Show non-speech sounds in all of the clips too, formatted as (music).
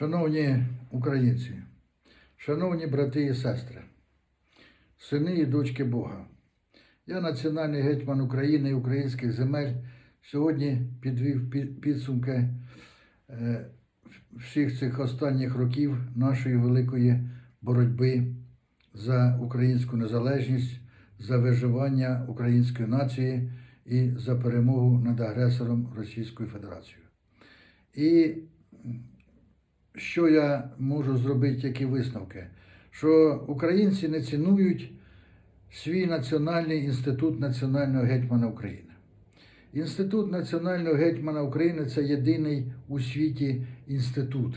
Шановні українці, шановні брати і сестри, сини і дочки Бога, я національний гетьман України і українських земель сьогодні підвів підсумки е, всіх цих останніх років нашої великої боротьби за українську незалежність, за виживання української нації і за перемогу над агресором Російською Федерацією. І що я можу зробити, які висновки? Що українці не цінують свій Національний інститут національного гетьмана України. Інститут національного гетьмана України це єдиний у світі інститут.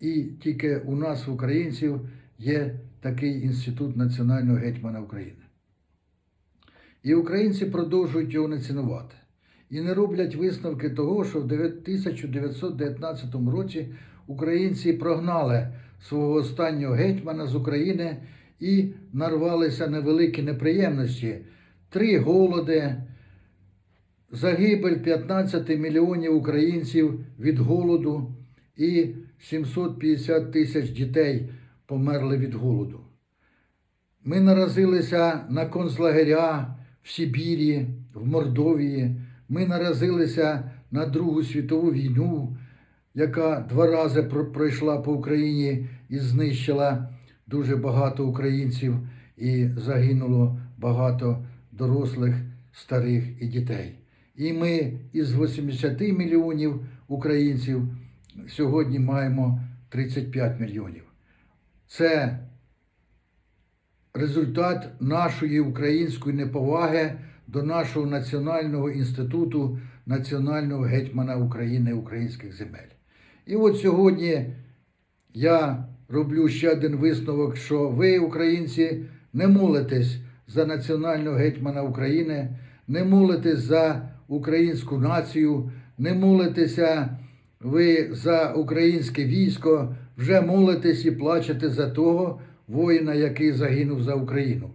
І тільки у нас, українців, є такий інститут національного гетьмана України. І українці продовжують його не цінувати. І не роблять висновки того, що в 1919 році українці прогнали свого останнього гетьмана з України і нарвалися на великі неприємності. Три голоди, загибель 15 мільйонів українців від голоду і 750 тисяч дітей померли від голоду. Ми наразилися на концлагеря в Сибірі, в Мордовії. Ми наразилися на Другу світову війну, яка два рази про- пройшла по Україні і знищила дуже багато українців, і загинуло багато дорослих, старих і дітей. І ми із 80 мільйонів українців сьогодні маємо 35 мільйонів. Це результат нашої української неповаги до нашого національного інституту національного гетьмана України українських земель. І от сьогодні я роблю ще один висновок, що ви, українці, не молитесь за національного гетьмана України, не молитесь за українську націю, не молитеся ви за українське військо, вже молитесь і плачете за того воїна, який загинув за Україну.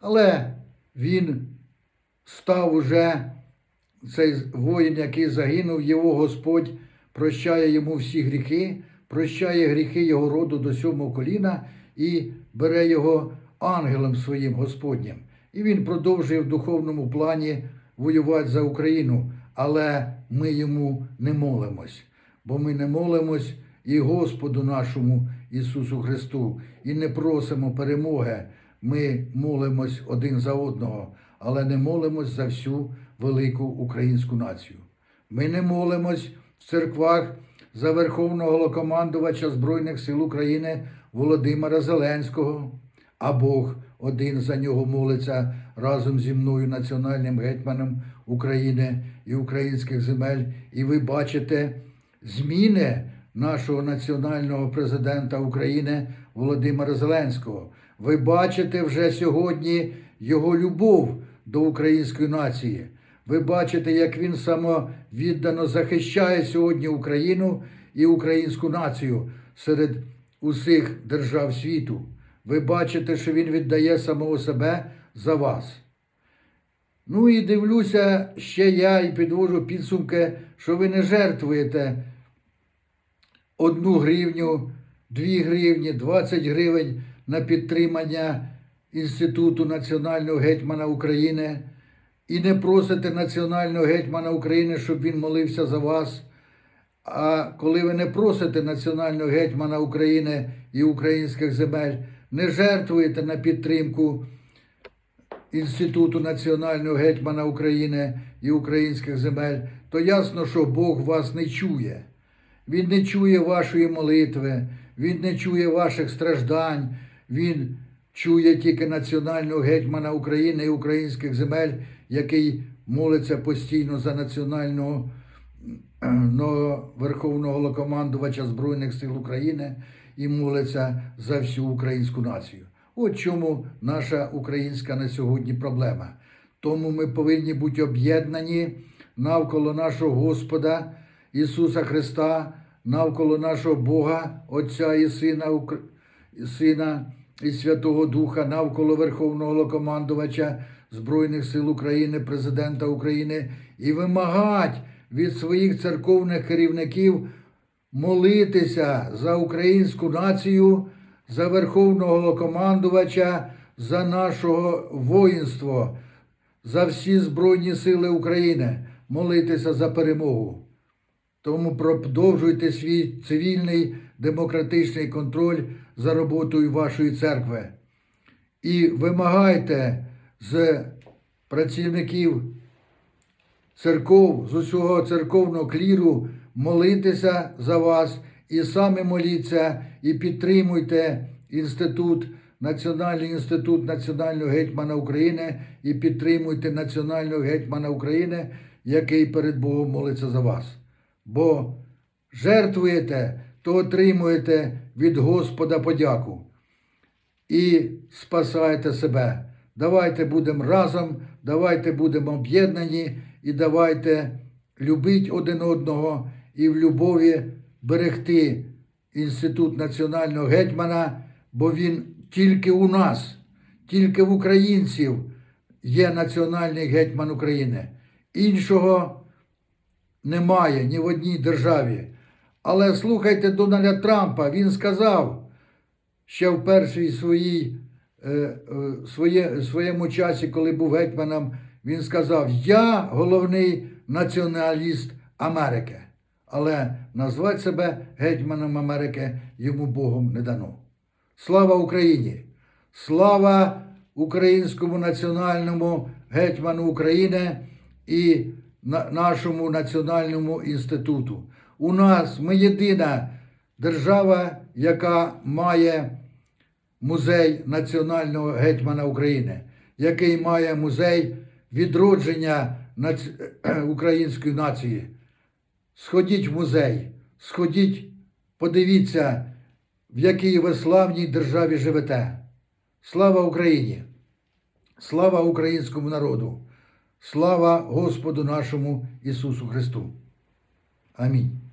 Але він став уже цей воїн, який загинув, його Господь прощає йому всі гріхи, прощає гріхи його роду до сьомого коліна і бере його ангелом своїм Господнім. І він продовжує в духовному плані воювати за Україну, але ми йому не молимось, бо ми не молимось і Господу нашому Ісусу Христу, і не просимо перемоги. Ми молимось один за одного, але не молимось за всю велику українську націю. Ми не молимось в церквах за Верховного Голокомандувача Збройних сил України Володимира Зеленського, а Бог один за нього молиться разом зі мною, національним гетьманом України і українських земель. І ви бачите зміни нашого національного президента України Володимира Зеленського. Ви бачите вже сьогодні його любов до української нації. Ви бачите, як він самовіддано захищає сьогодні Україну і українську націю серед усіх держав світу. Ви бачите, що він віддає самого себе за вас. Ну і дивлюся ще я і підвожу підсумки, що ви не жертвуєте одну гривню, дві гривні, 20 гривень на підтримання Інституту національного гетьмана України і не просите національного гетьмана України, щоб він молився за вас. А коли ви не просите національного гетьмана України і українських земель, не жертвуєте на підтримку Інституту національного гетьмана України і українських земель, то ясно, що Бог вас не чує. Він не чує вашої молитви, він не чує ваших страждань, він чує тільки національного гетьмана України і українських земель, який молиться постійно за національного ну, Верховного Голокомандувача Збройних сил України і молиться за всю українську націю. От чому наша українська на сьогодні проблема. Тому ми повинні бути об'єднані навколо нашого Господа Ісуса Христа, навколо нашого Бога, Отця і Сина, Сина і Святого Духа, навколо Верховного Голокомандувача Збройних сил України, президента України і вимагати від своїх церковних керівників молитися за українську націю, за Верховного командувача, за нашого воїнство, за всі Збройні Сили України, молитися за перемогу. Тому продовжуйте свій цивільний демократичний контроль за роботою вашої церкви і вимагайте з працівників церков, з усього церковного кліру молитися за вас і саме моліться, і підтримуйте інститут, Національний інститут Національного гетьмана України і підтримуйте Національного гетьмана України, який перед Богом молиться за вас. Бо жертвуєте, то отримуєте від Господа подяку і спасайте себе. Давайте будемо разом, давайте будемо об'єднані і давайте любити один одного і в любові берегти інститут національного гетьмана, бо він тільки у нас, тільки в українців є національний гетьман України. Іншого немає ні в одній державі. Але слухайте Дональда Трампа, він сказав ще в першій своїй, е, е, своє, своєму часі, коли був гетьманом, він сказав: Я головний націоналіст Америки. Але назвати себе гетьманом Америки йому Богом не дано. Слава Україні! Слава українському національному гетьману України і нашому національному інституту. У нас ми єдина держава, яка має музей національного гетьмана України, який має музей відродження наці- (clears throat) української нації. Сходіть в музей, сходіть, подивіться, в якій ви славній державі живете. Слава Україні! Слава українському народу! Слава Господу нашому Ісусу Христу! Амінь.